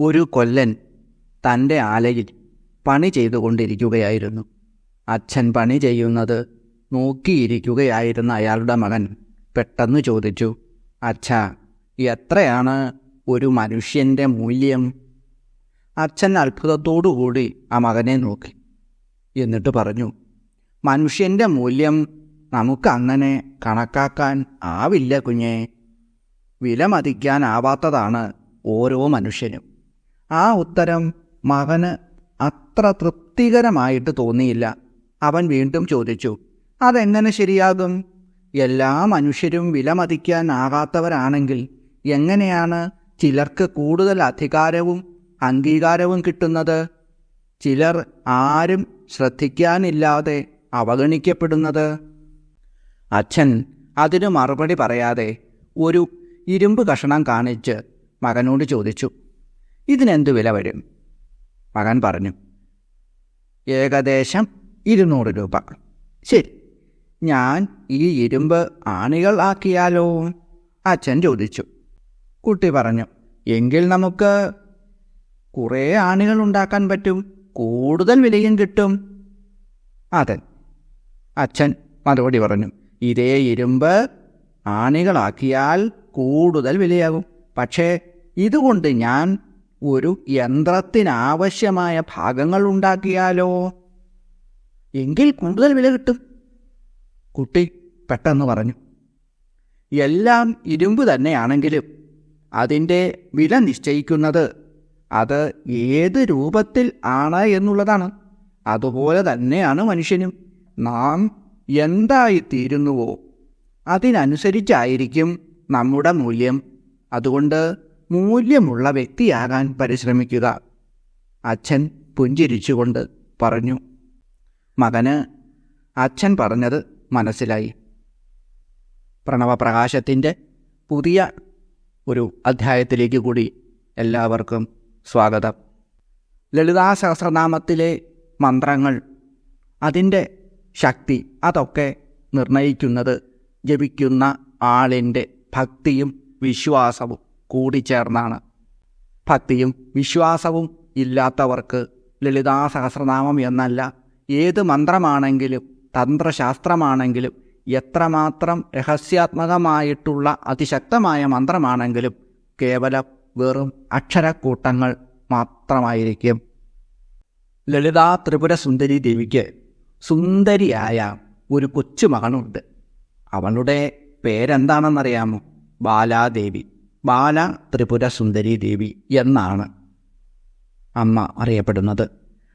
ഒരു കൊല്ലൻ തന്റെ ആലയിൽ പണി ചെയ്തുകൊണ്ടിരിക്കുകയായിരുന്നു. അച്ഛൻ പണി ചെയ്യുന്നത് നോക്കിയിരിക്കുകയായിരുന്ന അയാളുടെ മകൻ പെട്ടെന്ന് ചോദിച്ചു അച്ഛ എത്രയാണ് ഒരു മനുഷ്യന്റെ മൂല്യം? അച്ഛൻ അത്ഭുതത്തോടുകൂടി ആ മകനെ നോക്കി. എന്നിട്ട് പറഞ്ഞു മനുഷ്യന്റെ മൂല്യം നമുക്കങ്ങനെ കണക്കാക്കാൻ ആവില്ല കുഞ്ഞേ. വിലമതിക്കാനാവാത്തതാണ് ഓരോ മനുഷ്യനും. ആ ഉത്തരം മകന് അത്ര തൃപ്തികരമായിട്ട് തോന്നിയില്ല. അവൻ വീണ്ടും ചോദിച്ചു അതെങ്ങനെ ശരിയാകും? എല്ലാ മനുഷ്യരും വിലമതിക്കാൻ വിലമതിക്കാനാകാത്തവരാണെങ്കിൽ എങ്ങനെയാണ് ചിലർക്ക് കൂടുതൽ അധികാരവും അംഗീകാരവും കിട്ടുന്നത്? ചിലർ ആരും ശ്രദ്ധിക്കാനില്ലാതെ അവഗണിക്കപ്പെടുന്നത്? അച്ഛൻ അതിനു മറുപടി പറയാതെ ഒരു ഇരുമ്പ് കഷണം കാണിച്ച് മകനോട് ചോദിച്ചു ഇതിനെന്ത് വില വരും? മകൻ പറഞ്ഞു ഏകദേശം ഇരുന്നൂറ് രൂപ. ശരി ഞാൻ ഈ ഇരുമ്പ് ആണികൾ ആക്കിയാലോ? അച്ഛൻ ചോദിച്ചു. കുട്ടി പറഞ്ഞു എങ്കിൽ നമുക്ക് കുറേ ആണികൾ ഉണ്ടാക്കാൻ പറ്റും കൂടുതൽ വിലയും കിട്ടും. അതെ അച്ഛൻ മറുപടി പറഞ്ഞു ഇതേ ഇരുമ്പ് ആണികളാക്കിയാൽ കൂടുതൽ വിലയാകും. പക്ഷേ ഇതുകൊണ്ട് ഞാൻ ഒരു യന്ത്രത്തിനാവശ്യമായ ഭാഗങ്ങൾ ഉണ്ടാക്കിയാലോ എങ്കിൽ കൂടുതൽ വില കിട്ടും. കുട്ടി പെട്ടെന്ന് പറഞ്ഞു. എല്ലാം ഇരുമ്പ് തന്നെയാണെങ്കിലും അതിന്റെ വില നിശ്ചയിക്കുന്നത് അത് ഏത് രൂപത്തിൽ ആണ് എന്നുള്ളതാണ്. അതുപോലെ തന്നെയാണ് മനുഷ്യനും. നാം എന്തായിത്തീരുന്നുവോ? അതിനനുസരിച്ചായിരിക്കും നമ്മുടെ മൂല്യം. അതുകൊണ്ട് മൂല്യമുള്ള വ്യക്തിയാകാൻ പരിശ്രമിക്കുക. അച്ഛൻ പുഞ്ചിരിച്ചുകൊണ്ട് പറഞ്ഞു. മകന് അച്ഛൻ പറഞ്ഞത് മനസ്സിലായി. പ്രണവപ്രകാശത്തിന്റെ പുതിയ ഒരു അധ്യായത്തിലേക്ക് കൂടി എല്ലാവർക്കും സ്വാഗതം. ലളിതാ സഹസ്രനാമത്തിലെ മന്ത്രങ്ങൾ അതിന്റെ ശക്തി അതൊക്കെ നിർണയിക്കുന്നത് ജപിക്കുന്ന ആളിന്റെ ഭക്തിയും വിശ്വാസവും. കൂടിച്ചേർന്നാണ്. ഭക്തിയും വിശ്വാസവും ഇല്ലാത്തവർക്ക് ലളിതാ സഹസ്രനാമം എന്നല്ല ഏത് മന്ത്രമാണെങ്കിലും തന്ത്രശാസ്ത്രമാണെങ്കിലും എത്രമാത്രം രഹസ്യാത്മകമായിട്ടുള്ള അതിശക്തമായ മന്ത്രമാണെങ്കിലും കേവലം വെറും അക്ഷരക്കൂട്ടങ്ങൾ മാത്രമായിരിക്കും. ലളിതാ ത്രിപുര സുന്ദരി ദേവിക്ക് സുന്ദരിയായ ഒരു കൊച്ചുമകനുണ്ട്. അവളുടെ പേരെന്താണെന്നറിയാമോ? ബാലാദേവി. ബാല ത്രിപുര സുന്ദരി ദേവി എന്നാണ് അമ്മ അറിയപ്പെടുന്നത്.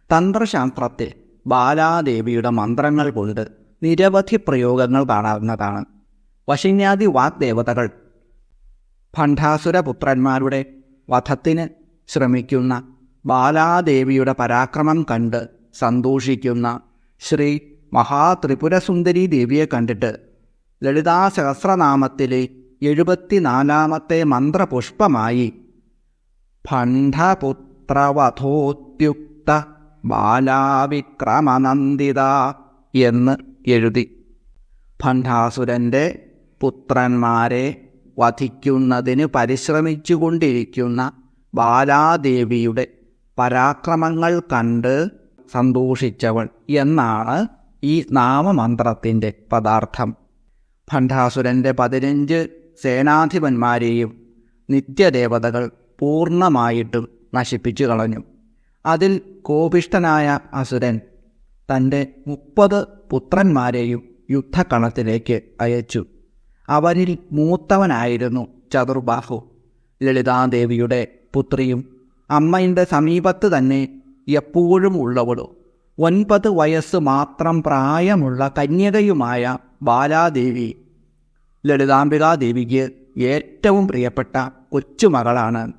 തന്ത്രശാസ്ത്രത്തിൽ ബാലാദേവിയുടെ മന്ത്രങ്ങൾ കൊണ്ട് നിരവധി പ്രയോഗങ്ങൾ കാണാവുന്നതാണ്. വശിന്യാദി വാഗ്ദേവതകൾ ഭണ്ഡാസുരപുത്രന്മാരുടെ വധത്തിന് ശ്രമിക്കുന്ന ബാലാദേവിയുടെ പരാക്രമം കണ്ട് സന്തോഷിക്കുന്ന ശ്രീ മഹാത്രിപുരസുന്ദരി ദേവിയെ കണ്ടിട്ട് ലളിതാ സഹസ്രനാമത്തിലെ എഴുപത്തിനാലാമത്തെ മന്ത്രപുഷ്പമായി ഭണ്ഡപുത്രവധോദ്യുക്ത ബാലാവിക്രമനന്ദിത എന്ന് എഴുതി. ഭണ്ഡാസുരന്റെ പുത്രന്മാരെ വധിക്കുന്നതിന് പരിശ്രമിച്ചുകൊണ്ടിരിക്കുന്ന ബാലാദേവിയുടെ പരാക്രമങ്ങൾ കണ്ട് സന്തോഷിച്ചവൾ എന്നാണ് ഈ നാമമന്ത്രത്തിന്റെ പദാർത്ഥം. ഭണ്ഡാസുരന്റെ പതിനഞ്ച് സേനാധിപന്മാരെയും നിത്യദേവതകൾ പൂർണമായിട്ടും നശിപ്പിച്ചു കളഞ്ഞു അതിൽ കോപിഷ്ടനായ അസുരൻ തന്റെ മുപ്പത് പുത്രന്മാരെയും യുദ്ധക്കളത്തിലേക്ക് അയച്ചു. അവരിൽ മൂത്തവനായിരുന്നു ചതുർബാഹു. ലളിതാദേവിയുടെ പുത്രിയും അമ്മയുടെ സമീപത്ത് തന്നെ എപ്പോഴും ഉള്ളവളും. ഒൻപത് വയസ്സ് മാത്രം പ്രായമുള്ള കന്യകയുമായ ബാലാദേവി ലളിതാംബികാദേവിക്ക് ഏറ്റവും പ്രിയപ്പെട്ട കൊച്ചുമകളാണ്.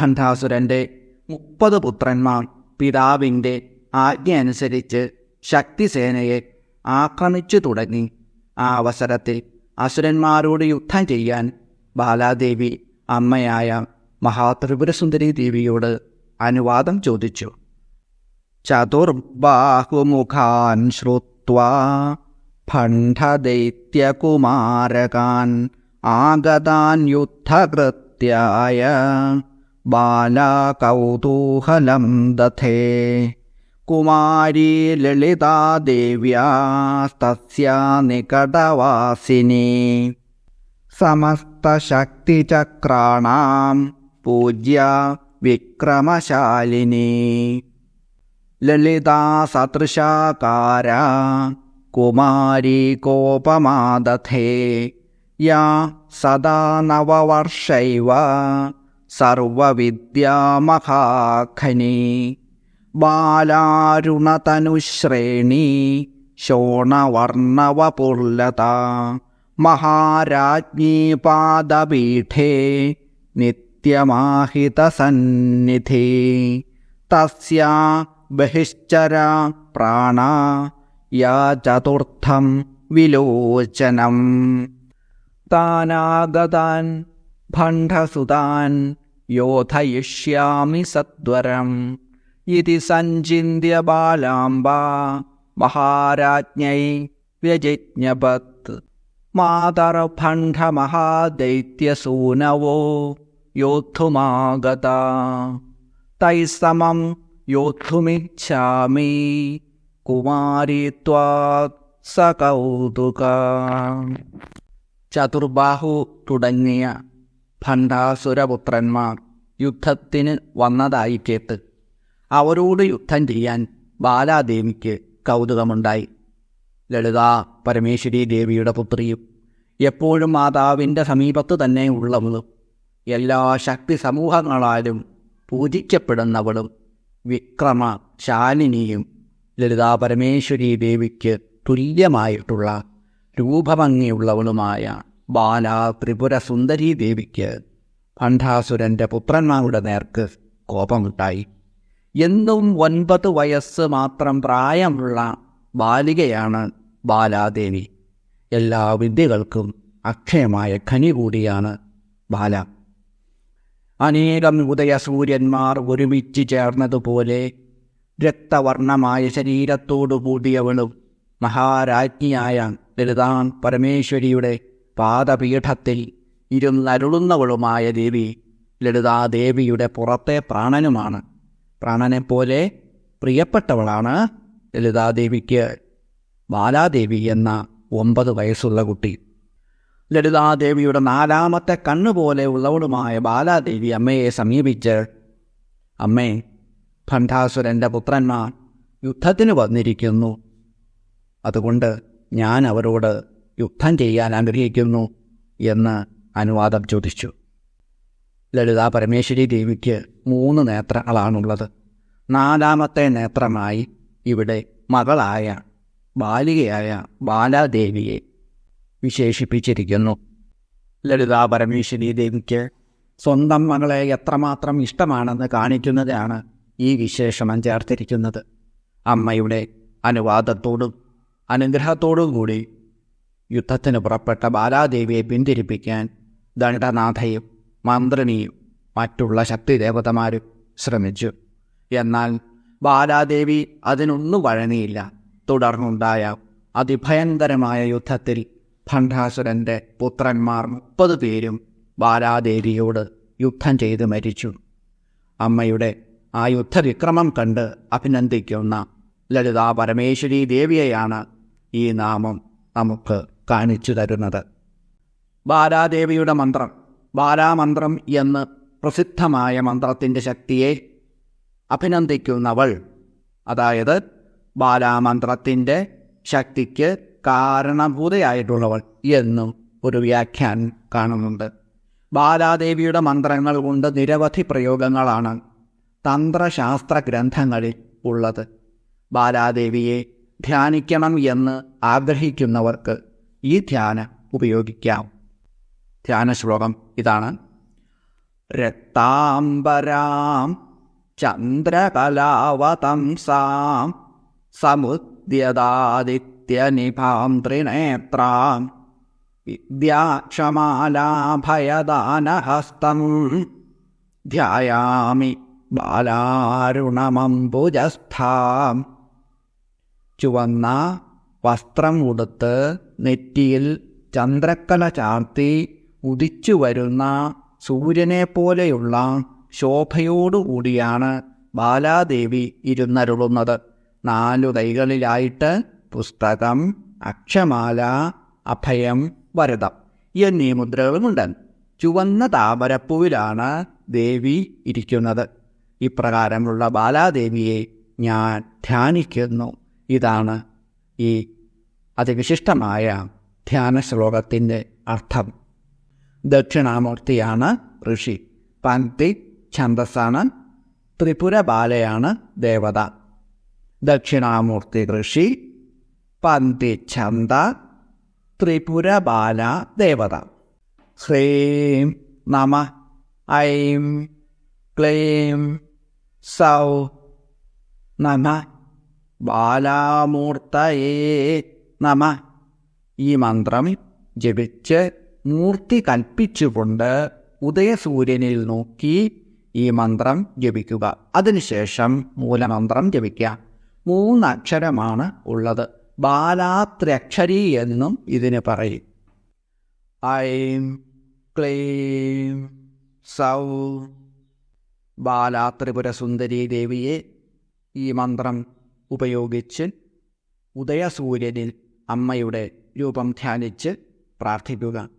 ഭണ്ഡാസുരന്റെ മുപ്പത് പുത്രന്മാർ പിതാവിന്റെ ആജ്ഞ അനുസരിച്ച് ശക്തിസേനയെ ആക്രമിച്ചു തുടങ്ങി. ആ അവസരത്തിൽ അസുരന്മാരോട് യുദ്ധം ചെയ്യാൻ ബാലാദേവി അമ്മയായ മഹാത്രിപുരസുന്ദരി ദേവിയോട് അനുവാദം ചോദിച്ചു. ചതുർബാഹുമുഖാൻ ശ്രുത്വാ ഭണ്ഡദൈത്യകുമാരകാൻ ആഗതാൻ യുദ്ധകൃത്യായ ബാലകൗതൂഹലം ദധേ. കുമാരീ ലളിതാദേവ്യാസ്തസ്യ നികടവാസിനി. സമസ്തശക്തിചക്രാണാം പൂജ്യ വിക്രമശാലിനി. ലളിതാ സദൃശാകാര കുമാരീ കോപമാദധേ. യാ സദാ നവവർഷൈവ സർവവിദ്യാമഹാഖനി ബാലാരുണതനുശ്രേണി ശോണവർണവപുർലത മഹാരാജ്ഞീ പാദപീഠേ നിത്യമാഹിതസന്നിധി. തസ്യ ബഹിശ്ചര പ്രാണ യാ ചതുർത്ഥം വിലോചനം. താനാഗതാൻ ഭണ്ഡസുതാൻ യോധയിഷ്യാമി സത്വരം ഇതി സഞ്ചിന്യ ബാലാംബ മഹാരാജ്ഞൈ വ്യജിജ്ഞപത്. മാതർഭണ്ഡമഹാദൈത്യസൂനവോ യോദ്ധുമാഗത. തൈः സമം യോദ്ധുമിച്ഛാമി. കുമാരി ത്വാത് സകൗതുക. ചതുർബാഹു തുടങ്ങിയ ഭണ്ഡാസുരപുത്രന്മാർ യുദ്ധത്തിന് വന്നതായി കേട്ട് അവരോട് യുദ്ധം ചെയ്യാൻ ബാലാദേവിക്ക് കൗതുകമുണ്ടായി. ലളിത പരമേശ്വരി ദേവിയുടെ പുത്രിയും എപ്പോഴും മാതാവിന്റെ സമീപത്ത് തന്നെ ഉള്ളവളും എല്ലാ ശക്തി സമൂഹങ്ങളാലും പൂജിക്കപ്പെടുന്നവളും വിക്രമ ശാലിനിയും ലളിതാ പരമേശ്വരി ദേവിക്ക് തുല്യമായിട്ടുള്ള രൂപഭംഗിയുള്ളവളുമായ ബാല ത്രിപുര സുന്ദരി ദേവിക്ക് ഭണ്ഡാസുരന്റെ പുത്രന്മാരുടെ നേർക്ക് കോപമുണ്ടായി. എന്നും ഒൻപത് വയസ്സ് മാത്രം പ്രായമുള്ള ബാലികയാണ് ബാലാദേവി. എല്ലാ വിദ്യകൾക്കും അക്ഷയമായ ഖനി കൂടിയാണ് ബാല. അനേകം ഉദയസൂര്യന്മാർ ഒരുമിച്ച് ചേർന്നതുപോലെ രക്തവർണമായ ശരീരത്തോടു കൂടിയവളും മഹാരാജ്ഞിയായ ലളിതാൻ പരമേശ്വരിയുടെ പാദപീഠത്തിൽ ഇരുന്നരുളുന്നവളുമായ ദേവി ലളിതാദേവിയുടെ പുറത്തെ പ്രാണനുമാണ്. പ്രാണനെപ്പോലെ പ്രിയപ്പെട്ടവളാണ് ലളിതാദേവിക്ക് ബാലാദേവി എന്ന ഒമ്പത് വയസ്സുള്ള കുട്ടി. ലളിതാദേവിയുടെ നാലാമത്തെ കണ്ണുപോലെ ഉള്ളവളുമായ ബാലാദേവി അമ്മയെ സമീപിച്ച് അമ്മേ ഭണ്ഡാസുരന്റെ പുത്രന്മാർ യുദ്ധത്തിന് വന്നിരിക്കുന്നു. അതുകൊണ്ട് ഞാൻ അവരോട് യുദ്ധം ചെയ്യാൻ ആഗ്രഹിക്കുന്നു എന്ന് അനുവാദം ചോദിച്ചു. ലളിതാ പരമേശ്വരി ദേവിക്ക് മൂന്ന് നേത്രങ്ങളാണുള്ളത്. നാലാമത്തെ നേത്രമായി ഇവിടെ മകളായ ബാലികയായ ബാലാദേവിയെ വിശേഷിപ്പിച്ചിരിക്കുന്നു. ലളിതാ പരമേശ്വരി ദേവിക്ക് സ്വന്തം മകളെ എത്രമാത്രം ഇഷ്ടമാണെന്ന് കാണിക്കുന്നതാണ് ഈ വിശേഷണം ചേർത്തിരിക്കുന്നത് അമ്മയുടെ അനുവാദത്തോടും അനുഗ്രഹത്തോടും കൂടി യുദ്ധത്തിന് പുറപ്പെട്ട ബാലാദേവിയെ പിന്തിരിപ്പിക്കാൻ ദണ്ഡനാഥയും മന്ത്രിണിയും മറ്റുള്ള ശക്തിദേവതമാരും ശ്രമിച്ചു. എന്നാൽ ബാലാദേവി അതിനൊന്നും വഴങ്ങിയില്ല. തുടർന്നുണ്ടായ അതിഭയങ്കരമായ യുദ്ധത്തിൽ ഭണ്ഡാസുരന്റെ പുത്രന്മാർ മുപ്പത് പേരും ബാലാദേവിയോട് യുദ്ധം ചെയ്ത് മരിച്ചു. അമ്മയുടെ ആ യുദ്ധവിക്രമം കണ്ട് അഭിനന്ദിക്കുന്ന ലളിതാ പരമേശ്വരി ദേവിയെയാണ് ഈ നാമം നമുക്ക് കാണിച്ചു തരുന്നത്. ബാലാദേവിയുടെ മന്ത്രം ബാലാമന്ത്രം എന്ന് പ്രസിദ്ധമായ മന്ത്രത്തിന്റെ ശക്തിയെ അഭിനന്ദിക്കുന്നവൾ. അതായത് ബാലാമന്ത്രത്തിന്റെ ശക്തിക്ക് കാരണഭൂതയായിട്ടുള്ളവൾ എന്നും ഒരു വ്യാഖ്യാനം കാണുന്നുണ്ട്. ബാലാദേവിയുടെ മന്ത്രങ്ങൾ കൊണ്ട് നിരവധി പ്രയോഗങ്ങളാണ് തന്ത്രശാസ്ത്ര ഗ്രന്ഥങ്ങളിൽ ഉള്ളത്. ബാലാദേവിയെ ധ്യാനിക്കണം എന്ന് ആഗ്രഹിക്കുന്നവർക്ക് ഈ ധ്യാനം ഉപയോഗിക്കാം. ധ്യാന ശ്ലോകം ഇതാണ്. രക്താംബരാം ചന്ദ്രകലാവതംസാം സമുദ്യതാദിത്യനിഭാം ത്രിനേത്രാം വിദ്യാക്ഷമാലാഭയദാനഹസ്തം ധ്യായാമി ബാലാരുണമംബുജസ്ഥാം. ചുവന്ന വസ്ത്രം ഉടുത്ത് നെറ്റിയിൽ ചന്ദ്രക്കല ചാർത്തി ഉദിച്ചു വരുന്ന സൂര്യനെപ്പോലെയുള്ള ശോഭയോടുകൂടിയാണ് ബാലാദേവി ഇരുന്നരുളുന്നത്. നാലു കൈകളിലായിട്ട് പുസ്തകം അക്ഷമാല അഭയം വരതം എന്നീ മുദ്രകളുമുണ്ട്. ചുവന്ന താമരപ്പൂവിലാണ് ദേവി ഇരിക്കുന്നത്. ഇപ്രകാരമുള്ള ബാലാദേവിയെ ഞാൻ ധ്യാനിക്കുന്നു. ഇതാണ് ഈ അതിവിശിഷ്ടമായ ധ്യാന ശ്ലോകത്തിന്റെ അർത്ഥം. ദക്ഷിണാമൂർത്തിയാണ് ഋഷി. പങ്ക്തി ഛന്ദസാണ് ത്രിപുര ബാലയാണ് ദേവത. ദക്ഷിണാമൂർത്തി ഋഷി പന്തി ഛന്ദ ത്രിപുര ബാല ദേവത. ഹ്രീം നമ ഐം ക്ലീം സൗ നമ ബാലാമൂർത്തയേ നമ. ഈ മന്ത്രം ജപിച്ച് മൂർത്തി കൽപ്പിച്ചുകൊണ്ട് ഉദയസൂര്യനിൽ നോക്കി ഈ മന്ത്രം ജപിക്കുക. അതിനുശേഷം മൂലമന്ത്രം ജപിക്കുക. മൂന്നക്ഷരമാണ് ഉള്ളത്. ബാലാത്രക്ഷരി എന്നും ഇതിന് പറയും. ഐം ക്ലീം സൗ ബാലാത്രിപുര സുന്ദരി ദേവിയെ ഈ മന്ത്രം ഉപയോഗിച്ച് ഉദയസൂര്യനിൽ അമ്മയുടെ രൂപം ധ്യാനിച്ച് പ്രാർത്ഥിക്കുക.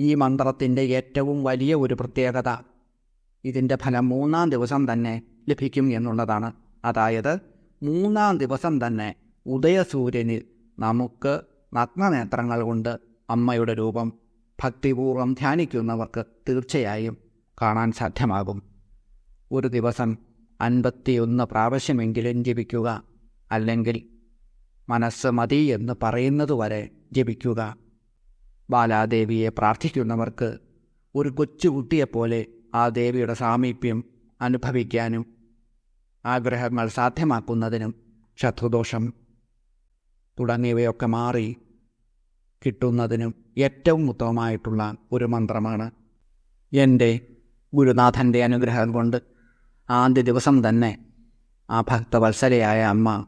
ഈ മന്ത്രത്തിന്റെ ഏറ്റവും വലിയ ഒരു പ്രത്യേകത ഇതിന്റെ ഫലം മൂന്നാം ദിവസം തന്നെ ലഭിക്കും എന്നുള്ളതാണ്. അതായത് മൂന്നാം ദിവസം തന്നെ ഉദയസൂര്യനിൽ നമുക്ക് നഗ്നനേത്രങ്ങൾ കൊണ്ട് അമ്മയുടെ രൂപം ഭക്തിപൂർവം ധ്യാനിക്കുന്നവർക്ക് തീർച്ചയായും കാണാൻ സാധ്യമാകും. ഒരു ദിവസം അൻപത്തിയൊന്ന് പ്രാവശ്യമെങ്കിലും ജപിക്കുക. അല്ലെങ്കിൽ മനസ്സ് മതി എന്ന് പറയുന്നതുവരെ ജപിക്കുക. ബാലാദേവിയെ പ്രാർത്ഥിക്കുന്നവർക്ക് ഒരു കൊച്ചുകുട്ടിയെപ്പോലെ ആ ദേവിയുടെ സാമീപ്യം അനുഭവിക്കാനും ആഗ്രഹങ്ങൾ സാധ്യമാക്കുന്നതിനും ശത്രുദോഷം തുടങ്ങിയവയൊക്കെ മാറി കിട്ടുന്നതിനും ഏറ്റവും ഉത്തമമായിട്ടുള്ള ഒരു മന്ത്രമാണ് എന്റെ ഗുരുനാഥന്റെ അനുഗ്രഹം കൊണ്ട് ആദ്യ ദിവസം തന്നെ ആ ഭക്തവത്സലയായ അമ്മ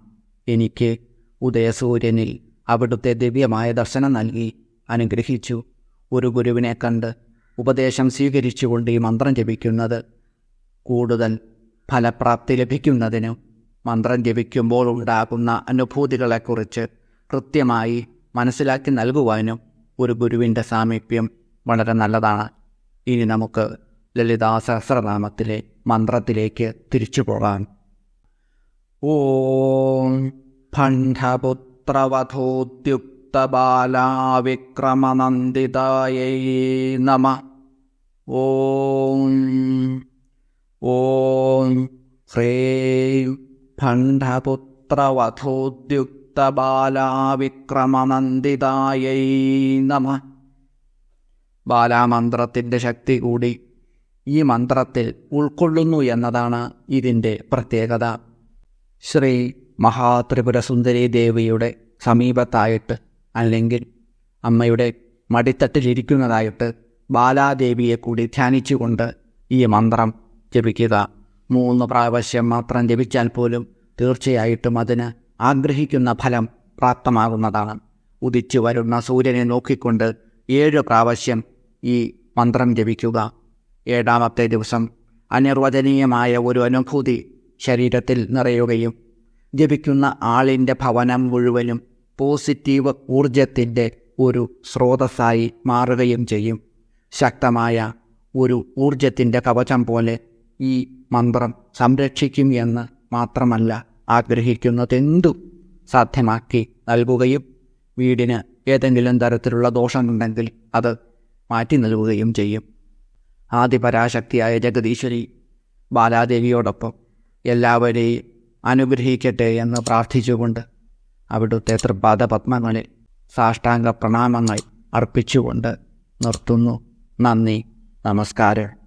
എനിക്ക് ഉദയസൂര്യനിൽ അവിടുത്തെ ദിവ്യമായ ദർശനം നൽകി അനുഗ്രഹിച്ചു. ഒരു ഗുരുവിനെ കണ്ട് ഉപദേശം സ്വീകരിച്ചുകൊണ്ട് ഈ മന്ത്രം ജപിക്കുന്നത് കൂടുതൽ ഫലപ്രാപ്തി ലഭിക്കുന്നതിനും മന്ത്രം ജപിക്കുമ്പോൾ ഉണ്ടാകുന്ന അനുഭൂതികളെക്കുറിച്ച് കൃത്യമായി മനസ്സിലാക്കി നൽകുവാനും ഒരു ഗുരുവിന്റെ സാമീപ്യം വളരെ നല്ലതാണ്. ഇനി നമുക്ക് ലളിതാ സഹസ്രനാമത്തിലെ മന്ത്രത്തിലേക്ക് തിരിച്ചു പോകാം ഓം ഭണ്ഡപുത്രവധോദ്യുക്തബാലാവിക്രമനന്ദിതായൈ നമ. ഓം ഓം ഹ്രേം ഭണ്ഡപുത്രവധോദ്യുക്തബാലാവിക്രമനന്ദിതായൈ നമ. ബാലാമന്ത്രത്തിന്റെ ശക്തി കൂടി ഈ മന്ത്രത്തിൽ ഉൾക്കൊള്ളുന്നു എന്നതാണ് ഇതിന്റെ പ്രത്യേകത. ശ്രീ മഹാത്രിപുരസുന്ദരി ദേവിയുടെ സമീപത്തായിട്ട് അല്ലെങ്കിൽ അമ്മയുടെ മടിത്തട്ടിലിരിക്കുന്നതായിട്ട് ബാലാദേവിയെ കൂടി ധ്യാനിച്ചുകൊണ്ട് ഈ മന്ത്രം ജപിക്കുക. മൂന്ന് പ്രാവശ്യം മാത്രം ജപിച്ചാൽ പോലും തീർച്ചയായിട്ടും അതിന് ആഗ്രഹിക്കുന്ന ഫലം പ്രാപ്തമാകുന്നതാണ്. ഉദിച്ചു വരുന്ന സൂര്യനെ നോക്കിക്കൊണ്ട് ഏഴ് പ്രാവശ്യം ഈ മന്ത്രം ജപിക്കുക. ഏഴാമത്തെ ദിവസം അനിർവചനീയമായ ഒരു അനുഭൂതി ശരീരത്തിൽ നിറയുകയും ജപിക്കുന്ന ആളിന്റെ ഭവനം മുഴുവനും പോസിറ്റീവ് ഊർജത്തിന്റെ ഒരു സ്രോതസ്സായി മാറുകയും ചെയ്യും. ശക്തമായ ഒരു ഊർജത്തിന്റെ കവചം പോലെ ഈ മന്ത്രം സംരക്ഷിക്കും എന്ന് മാത്രമല്ല ആഗ്രഹിക്കുന്നതെന്തും സാധ്യമാക്കി നൽകുകയും വീടിന് ഏതെങ്കിലും തരത്തിലുള്ള ദോഷമുണ്ടെങ്കിൽ അത് മാറ്റി നൽകുകയും ചെയ്യും. ആദിപരാശക്തിയായ ജഗദീശ്വരി ബാലാദേവിയോടൊപ്പം എല്ലാവരെയും അനുഗ്രഹിക്കട്ടെ എന്ന് പ്രാർത്ഥിച്ചുകൊണ്ട് അവിടുത്തെ തൃപാദ പത്മങ്ങളിൽ സാഷ്ടാംഗ പ്രണാമങ്ങൾ അർപ്പിച്ചുകൊണ്ട് നിർത്തുന്നു. നന്ദി. നമസ്കാരം.